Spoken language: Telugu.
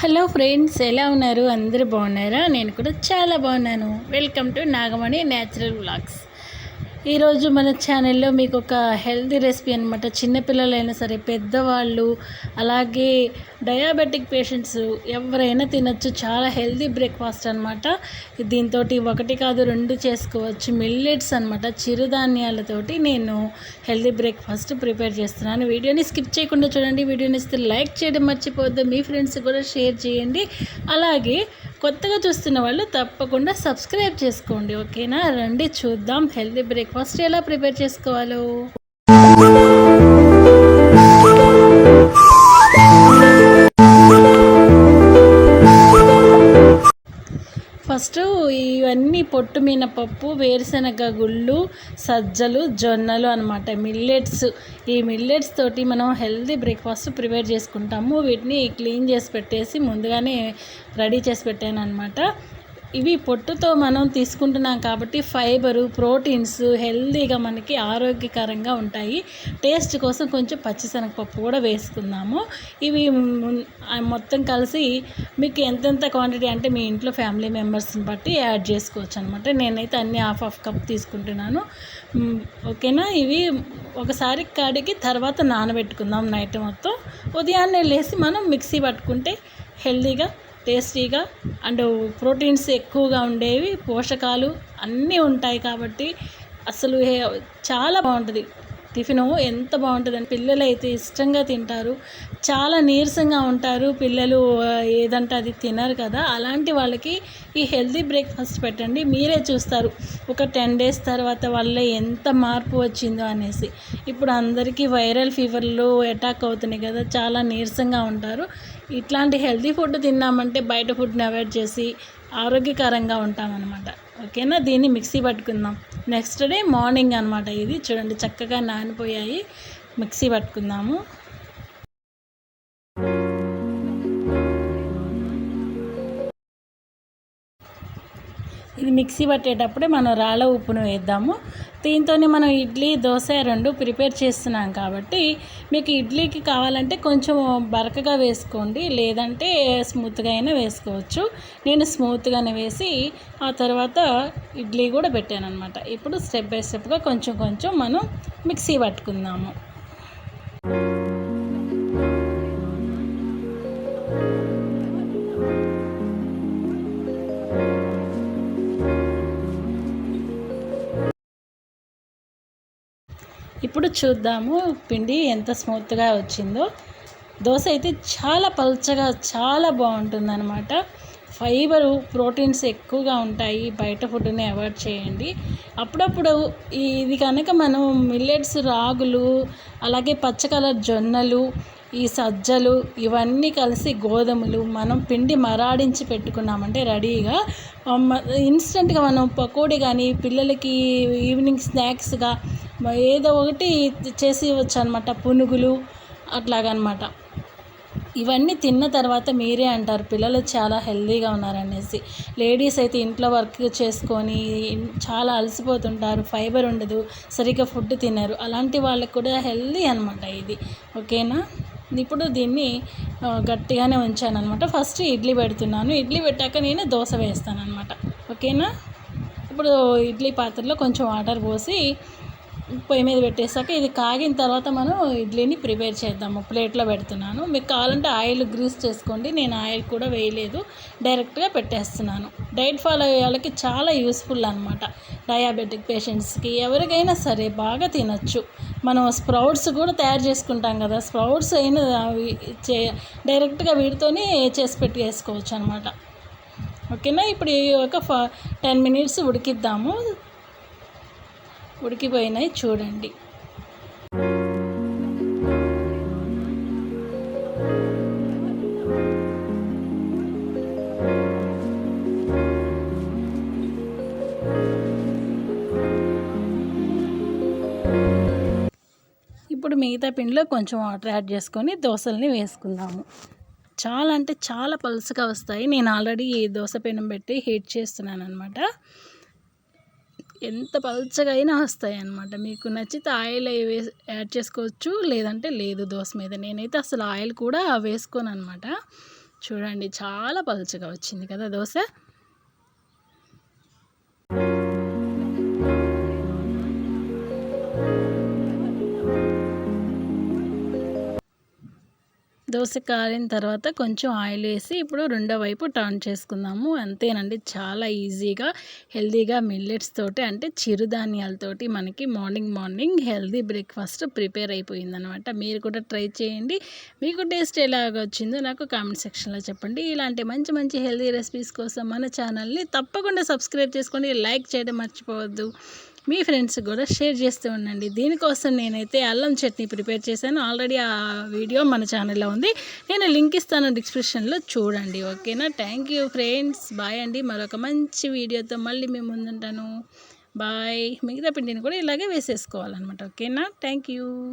హలో ఫ్రెండ్స్ ఎలా ఉన్నారు? అందరూ బాగున్నారా? నేను కూడా చాలా బాగున్నాను. Welcome to Nagamani natural blogs ఈరోజు మన ఛానల్లో మీకు ఒక హెల్తీ రెసిపీ అనమాట చిన్నపిల్లలైనా సరే పెద్దవాళ్ళు అలాగే డయాబెటిక్ పేషెంట్స్ ఎవరైనా తినచ్చు. చాలా హెల్తీ బ్రేక్ఫాస్ట్ అనమాట దీంతో ఒకటి కాదు రెండు చేసుకోవచ్చు. మిల్లెట్స్ అనమాట చిరుధాన్యాలతోటి నేను హెల్తీ బ్రేక్ఫాస్ట్ ప్రిపేర్ చేస్తున్నాను. వీడియోని స్కిప్ చేయకుండా చూడండి. వీడియోని ఇస్తే లైక్ చేయడం మర్చిపోద్దు మీ ఫ్రెండ్స్ కూడా షేర్ చేయండి. అలాగే కొత్తగా చూస్తున్న వాళ్ళు తప్పకుండా సబ్స్క్రైబ్ చేసుకోండి ఓకేనా? రండి చూద్దాం. హెల్తీ బ్రేక్ఫాస్ట్ ఎలా ప్రిపేర్ చేసుకోవాలో. ఫస్ట్ ఇవన్నీ పొట్టు మినపప్పు వేరుశనగ గుళ్ళు సజ్జలు జొన్నలు అనమాట మిల్లెట్స్. ఈ మిల్లెట్స్ తోటి మనం హెల్దీ బ్రేక్ఫాస్ట్ ప్రిపేర్ చేసుకుంటాము. వీటిని క్లీన్ చేసి పెట్టేసి ముందుగానే రెడీ చేసి పెట్టాను అనమాట ఇవి పొట్టుతో మనం తీసుకుంటున్నాం కాబట్టి ఫైబరు ప్రోటీన్స్ హెల్దీగా మనకి ఆరోగ్యకరంగా ఉంటాయి. టేస్ట్ కోసం కొంచెం పచ్చిశనగపప్పు కూడా వేసుకుందాము. ఇవి మొత్తం కలిసి మీకు ఎంతెంత క్వాంటిటీ అంటే మీ ఇంట్లో ఫ్యామిలీ మెంబర్స్ని బట్టి యాడ్ చేసుకోవచ్చు అనమాట నేనైతే అన్ని హాఫ్ హాఫ్ కప్ తీసుకుంటున్నాను. ఓకేనా? ఇవి ఒకసారి కడిగి తర్వాత నానబెట్టుకుందాం నైట్ మొత్తం. ఉదయాన్నే లేసి మనం మిక్సీ పట్టుకుంటే హెల్దీగా టేస్టీగా అండ్ ప్రోటీన్స్ ఎక్కువగా ఉండేవి పోషకాలు అన్నీ ఉంటాయి కాబట్టి అసలు చాలా బాగుంటుంది. టిఫిను ఎంత బాగుంటుందని పిల్లలు అయితే ఇష్టంగా తింటారు. చాలా నీరసంగా ఉంటారు. పిల్లలు ఏదంటే అది తినరు కదా. అలాంటి వాళ్ళకి ఈ హెల్దీ బ్రేక్ఫాస్ట్ పెట్టండి. మీరే చూస్తారు. ఒక టెన్ డేస్ తర్వాత వల్ల ఎంత మార్పు వచ్చిందో అనేసి. ఇప్పుడు అందరికీ వైరల్ ఫీవర్లు అటాక్ అవుతున్నాయి కదా. చాలా నీరసంగా ఉంటారు. ఇట్లాంటి హెల్తీ ఫుడ్ తిన్నామంటే బయట ఫుడ్ని అవాయిడ్ చేసి ఆరోగ్యకరంగా ఉంటామన్నమాట. ఓకేనా? దీన్ని మిక్సీ పట్టుకుందాం. నెక్స్ట్ డే మార్నింగ్ అనమాట ఇది. చూడండి చక్కగా నానిపోయాయి. మిక్సీ పట్టుకుందాము. ఇది మిక్సీ పట్టేటప్పుడే మనం రాళ్ళ ఉప్పును వేద్దాము. దీంతో మనం ఇడ్లీ దోశ రెండు ప్రిపేర్ చేస్తున్నాం కాబట్టి మీకు ఇడ్లీకి కావాలంటే కొంచెం బరకగా వేసుకోండి. లేదంటే స్మూత్గా అయినా వేసుకోవచ్చు. నేను స్మూత్గానే వేసి ఆ తర్వాత ఇడ్లీ కూడా పెట్టాను అనమాట ఇప్పుడు స్టెప్ బై స్టెప్గా కొంచెం కొంచెం మనం మిక్సీ పట్టుకుందాము. ఇప్పుడు చూద్దాము పిండి ఎంత స్మూత్గా వచ్చిందో. దోశ అయితే చాలా పల్చగా చాలా బాగుంటుందన్నమాట. ఫైబరు ప్రోటీన్స్ ఎక్కువగా ఉంటాయి. బయట ఫుడ్ని అవాయిడ్ చేయండి. అప్పుడప్పుడు ఇది కనుక మనం మిల్లెట్స్ రాగులు అలాగే పచ్చ కలర్ జొన్నలు ఈ సజ్జలు ఇవన్నీ కలిసి గోధుమలు మనం పిండి మరాడించి పెట్టుకున్నామంటే రెడీగా. ఇన్స్టెంట్గా మనం పకోడీ కానీ పిల్లలకి ఈవినింగ్ స్నాక్స్గా ఏదో ఒకటి చేసి ఇవ్వచ్చు అనమాట పునుగులు అట్లాగనమాట. ఇవన్నీ తిన్న తర్వాత మీరే అంటారు పిల్లలు చాలా హెల్తీగా ఉన్నారనేసి. లేడీస్ అయితే ఇంట్లో వర్క్ చేసుకొని చాలా అలసిపోతుంటారు ఫైబర్ ఉండదు సరిగ్గా ఫుడ్ తినరు. అలాంటి వాళ్ళకి కూడా హెల్తీ అనమాట ఇది. ఓకేనా? ఇప్పుడు దీన్ని గట్టిగానే ఉంచాను అనమాట ఫస్ట్ ఇడ్లీ పెడుతున్నాను. ఇడ్లీ పెట్టాక నేను దోశ వేస్తాను అనమాట ఓకేనా? ఇప్పుడు ఇడ్లీ పాత్రలో కొంచెం వాటర్ పోసి పొయ్యి మీద పెట్టేసాక ఇది కాగిన తర్వాత మనం ఇడ్లీని ప్రిపేర్ చేద్దాము. ప్లేట్లో పెడుతున్నాను. మీకు కావాలంటే ఆయిల్ గ్రీస్ చేసుకోండి. నేను ఆయిల్ కూడా వేయలేదు. డైరెక్ట్గా పెట్టేస్తున్నాను. డైట్ ఫాలో అయ్యే వాళ్ళకి చాలా యూస్ఫుల్ అనమాట డయాబెటిక్ పేషెంట్స్కి ఎవరికైనా సరే బాగా తినచ్చు. మనం స్ప్రౌట్స్ కూడా తయారు చేసుకుంటాం కదా. స్ప్రౌట్స్ అయినా చే డైరెక్ట్గా వీటితోనే చేసి పెట్టి వేసుకోవచ్చు అనమాట ఓకేనా? ఇప్పుడు ఒక ఫ టెన్ మినిట్స్ ఉడికిద్దాము. ఉడికిపోయినాయి చూడండి. ఇప్పుడు మిగతా పిండిలో కొంచెం వాటర్ యాడ్ చేసుకొని దోశల్ని వేసుకుందాము. చాలా అంటే చాలా పలుసుగా వస్తాయి. నేను ఆల్రెడీ దోశ పెనం పెట్టి హీట్ చేస్తున్నాను అనమాట ఎంత పల్చగా అయినా వస్తాయి అనమాట మీకు నచ్చితే ఆయిల్ యాడ్ చేసుకోవచ్చు. లేదంటే లేదు దోశ మీద. నేనైతే అసలు ఆయిల్ కూడా వేసుకోను అనమాట చూడండి చాలా పలుచగా వచ్చింది కదా దోశ. దోశ కాలిన తర్వాత కొంచెం ఆయిల్ వేసి ఇప్పుడు రెండో వైపు టర్న్ చేసుకుందాము. అంతేనండి చాలా ఈజీగా హెల్దీగా మిల్లెట్స్ తోటి అంటే చిరుధాన్యాలతోటి మనకి morning morning healthy breakfast prepare అయిపోయిందనమాట. మీరు కూడా ట్రై చేయండి. మీకు టేస్ట్ ఎలాగ వచ్చిందో నాకు కామెంట్ సెక్షన్లో చెప్పండి. ఇలాంటి మంచి మంచి హెల్దీ రెసిపీస్ కోసం మన ఛానల్ని తప్పకుండా సబ్స్క్రైబ్ చేసుకోండి. లైక్ చేయడం మర్చిపోవద్దు. మీ ఫ్రెండ్స్కి కూడా షేర్ చేస్తూ ఉండండి. దీనికోసం నేనైతే అల్లం చట్నీ ప్రిపేర్ చేశాను. ఆల్రెడీ ఆ వీడియో మన ఛానల్లో ఉంది. నేను లింక్ ఇస్తాను డిస్క్రిప్షన్లో చూడండి. ఓకేనా? Thank you friends. బాయ్ అండి. మరొక మంచి వీడియోతో మళ్ళీ మేము ముందుంటాను. బాయ్. మిగతా పిండిని కూడా ఇలాగే వేసేసుకోవాలన్నమాట. ఓకేనా? Thank you.